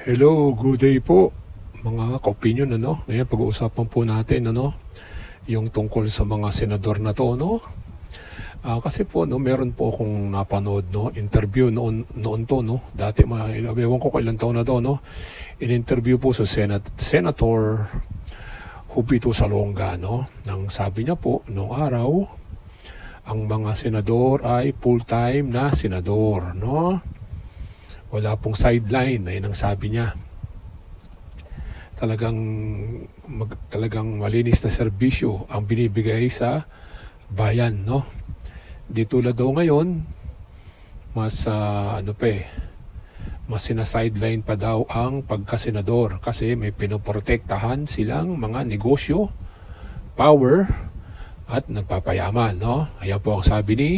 Hello, good day po mga ka-opinion ano. Ngayon pag-uusapan po natin ano yung tungkol sa mga senador na to no. Ah, kasi po no meron po akong napanood no interview noon noon to no. Dati mga ewan ko kailan taon na to no. In-interview po sa Senat Senator Hupito Salonga no. Nang sabi niya po noong araw ang mga senador ay full-time na senador no. Wala pong sideline, ayun ang sabi niya. Talagang mag, talagang malinis na serbisyo ang binibigay sa bayan, no? Di tulad daw ngayon, mas ah, ano pa eh, mas sina-sideline pa daw ang pagkasenador kasi may pinoprotektahan silang mga negosyo, power, at nagpapayaman, no? Ayan po ang sabi ni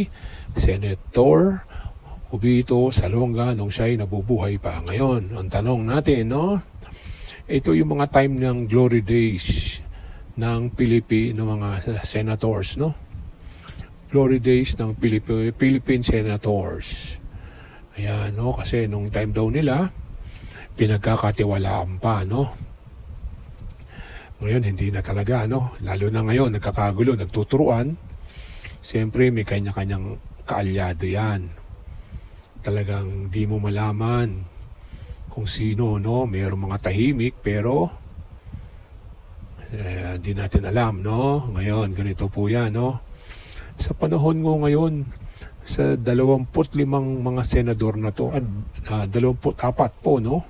Senator Hubito Salonga nung siya'y nabubuhay pa. Ngayon, ang tanong natin, no? Ito yung mga time ng glory days ng Pilipino mga senators, no? Glory days ng Pilip- Philippine senators. Ayan, no? Kasi nung time daw nila, pinagkakatiwalaan pa, no? Ngayon, hindi na talaga, no? Lalo na ngayon, nagkakagulo, nagtuturuan. Siyempre, may kanya-kanyang kaalyado yan. Talagang di mo malaman kung sino, no? Mayroong mga tahimik, pero eh, di natin alam, no? Ngayon, ganito po yan, no? Sa panahon ngo ngayon, sa 25 mga senador na to, uh, 24 po, no?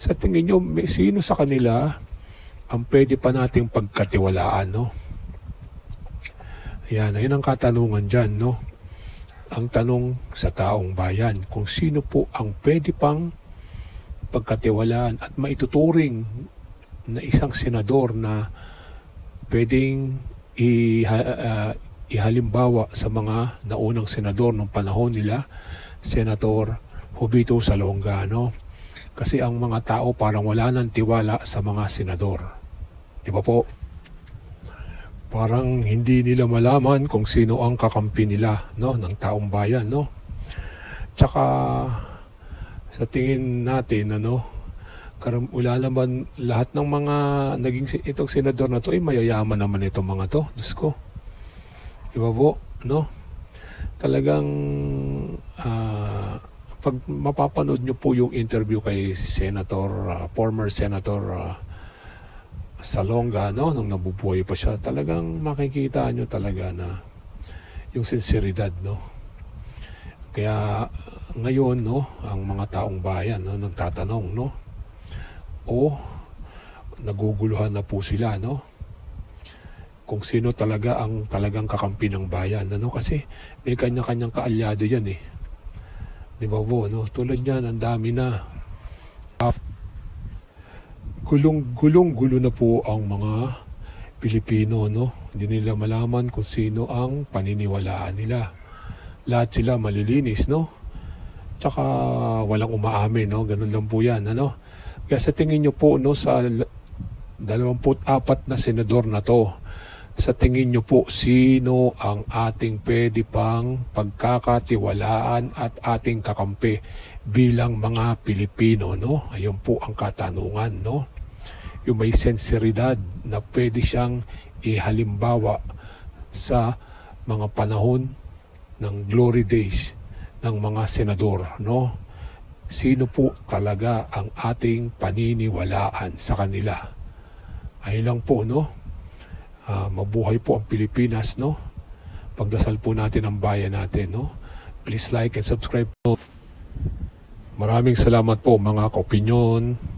Sa tingin nyo, may sino sa kanila ang pwede pa nating pagkatiwalaan, no? Yan, ayun ang katanungan dyan, no? Ang tanong sa taong bayan, kung sino po ang pwede pang pagkatiwalaan at maituturing na isang senador na pwedeng iha, ah, ihalimbawa sa mga naunang senador ng panahon nila, Senator Hubito Salonga, no? Kasi ang mga tao parang wala nang tiwala sa mga senador. Di ba po? Parang hindi nila malaman kung sino ang kakampi nila, no? Ng taong bayan, no? Tsaka sa tingin natin, ano, karam wala naman lahat ng mga naging itong senador na to ay mayayaman naman itong mga to. Diyos ko. Iba po, no? Talagang ah, pag mapapanood nyo po yung interview kay Senator, ah, former Senator ah, Salonga, no? Nung nabubuhay pa siya, talagang makikita nyo talaga na yung sinseridad, no? Kaya ngayon, no, ang mga taong bayan, no, nagtatanong, no? O naguguluhan na po sila, no? Kung sino talaga ang talagang kakampi ng bayan, ano? Kasi may kanya-kanyang kaalyado yan, eh. Di ba po, no? Tulad yan, ang dami na. Gulong-gulong-gulo na po ang mga Pilipino, no? Hindi nila malaman kung sino ang paniniwalaan nila. Lahat sila malilinis, no? Tsaka walang umaamin, no? Ganun lang po yan, ano? Kaya sa tingin nyo po, no, sa l- 24 na senador na to, sa tingin nyo po, sino ang ating pwede pang pagkakatiwalaan at ating kakampi bilang mga Pilipino, no? Ayun po ang katanungan, no? Yung may senseridad na pwede siyang ihalimbawa sa mga panahon ng glory days ng mga senador, no? Sino po talaga ang ating paniniwalaan sa kanila? Ayun lang po, no? Ah, mabuhay po ang Pilipinas, no? Pagdasal po natin ang bayan natin, no? Please like and subscribe po. Maraming salamat po mga ka-opinyon.